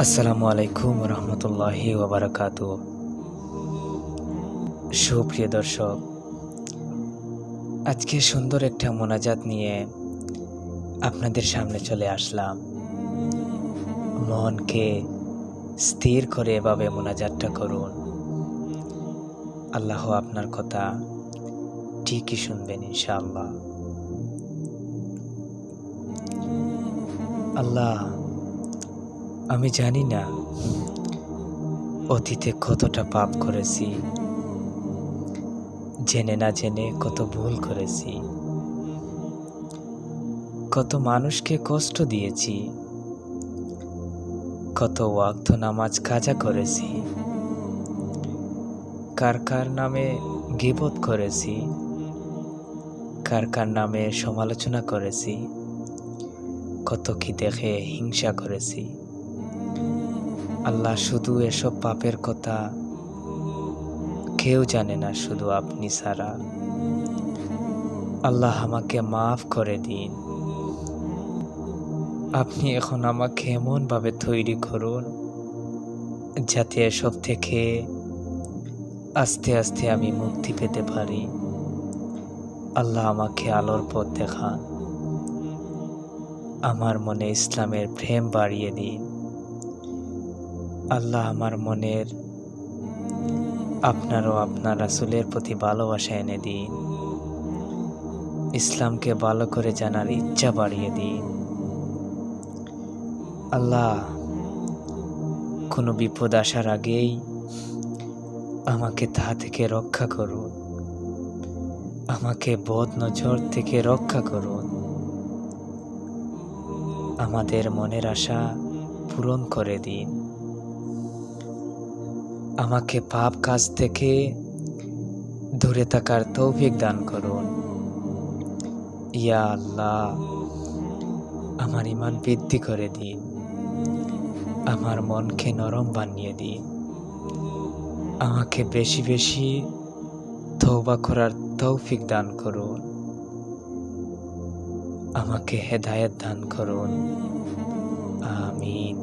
আসসালামু আলাইকুম রহমতুল্লাহি ওবরাকাত। সুপ্রিয় দর্শক, আজকে সুন্দর একটা মোনাজাত নিয়ে আপনাদের সামনে চলে আসলাম। মনকে স্থির করে এভাবে মোনাজাতটা করুন। আল্লাহ আপনার কথা ঠিকই শুনবেন ইনশাআল্লাহ। আল্লাহ আমি জানি না অতীতে কতটা পাপ করেছি। জেনে না জেনে কত ভুল করেছি। কত মানুষকে কষ্ট দিয়েছি। কত ওয়াক্ত নামাজ কাজা করেছি। কার কার নামে গিবত করেছি। কার কার নামে সমালোচনা করেছি। কত কি দেখে হিংসা করেছি। আল্লাহ শুধু এসব পাপের কথা কেউ জানে না, শুধু আপনি ছাড়া। আল্লাহ আমাকে মাফ করে দিন। আপনি এখন আমাকে এমনভাবে তৈরি করুন যাতে এসব থেকে আস্তে আস্তে আমি মুক্তি পেতে পারি। আল্লাহ আমাকে আলোর পথ দেখান। আমার মনে ইসলামের প্রেম বাড়িয়ে দিন। আল্লাহ আমার মনের আপনারও আপনার রাসুলের প্রতি ভালোবাসা এনে দিন। ইসলামকে ভালো করে জানার ইচ্ছা বাড়িয়ে দিন। আল্লাহ, কোনো বিপদ আসার আগেই আমাকে তা থেকে রক্ষা করুন। আমাকে বদ নজর থেকে রক্ষা করুন। আমাদের মনের আশা পূরণ করে দিন। আমাকে পাপ কাজ থেকে দূরে থাকার তৌফিক দান করুন। ইয়া আল্লাহ, আমার ইমান বৃদ্ধি করে দিন। আমার মনকে নরম বানিয়ে দিন। আমাকে বেশি বেশি তৌবা করার তৌফিক দান করুন। আমাকে হেদায়েত দান করুন। আমিন।